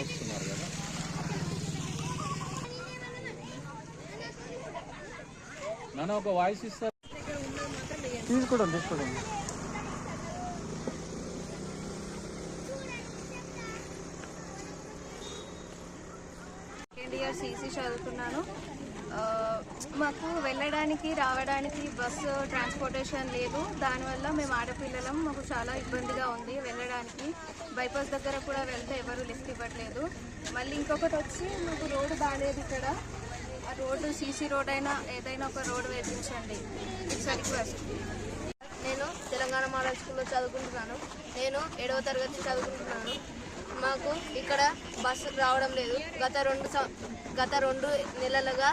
వస్తున్నారు కదా నాన్న ఒక వాయిస్ ఇస్తారు? తీసుకోవడం తీసుకోవడం. సెకండ్ ఇయర్ సీసీ చదువుతున్నాను. మాకు వెళ్ళడానికి రావడానికి బస్సు ట్రాన్స్పోర్టేషన్ లేదు. దానివల్ల మేము ఆడపిల్లలం మాకు చాలా ఇబ్బందిగా ఉంది వెళ్ళడానికి. బైపాస్ దగ్గర కూడా వెళ్తే ఎవరు లిఫ్ట్ ఇవ్వట్లేదు. మళ్ళీ ఇంకొకటి వచ్చి మాకు రోడ్డు బాగాలేదు ఇక్కడ. ఆ రోడ్డు సీసీ రోడ్ అయినా ఏదైనా ఒక రోడ్డు వేపించండి. రిక్వెస్ట్ నేను తెలంగాణ మోడల్ స్కూల్లో చదువుకుంటున్నాను. నేను ఏడవ తరగతి చదువుకుంటున్నాను. మాకు ఇక్కడ బస్సు రావడం లేదు. గత రెండు గత రెండు నెలలుగా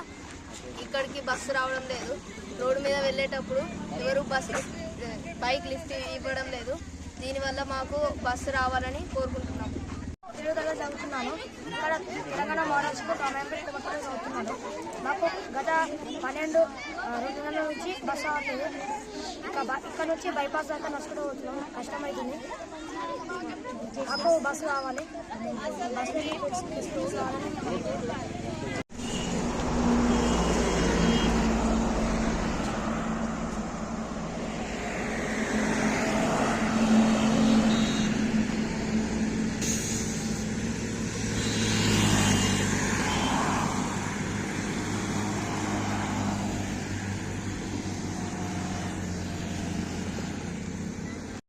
ఇక్కడికి బస్సు రావడం లేదు. రోడ్డు మీద వెళ్ళేటప్పుడు ఎవరు బస్సు బైక్ లిఫ్ట్ ఇవ్వడం లేదు. దీనివల్ల మాకు బస్సు రావాలని కోరుకుంటున్నాము. ఏడో తరగతి చదువుతున్నాను. ఇక్కడ తెలంగాణ మోడల్ స్కూల్ రామాయంపేట మొత్తం చదువుతున్నాను. మాకు గత పన్నెండు రెండు నెలల నుంచి బస్సు అవుతుంది ఇంకా బ- ఇక్కడ నుంచి బైపాస్ దాకా నడుచుకుంటూ పోతున్నాం కష్టమవుతుంది మాకు బస్సు కావాలి బస్సు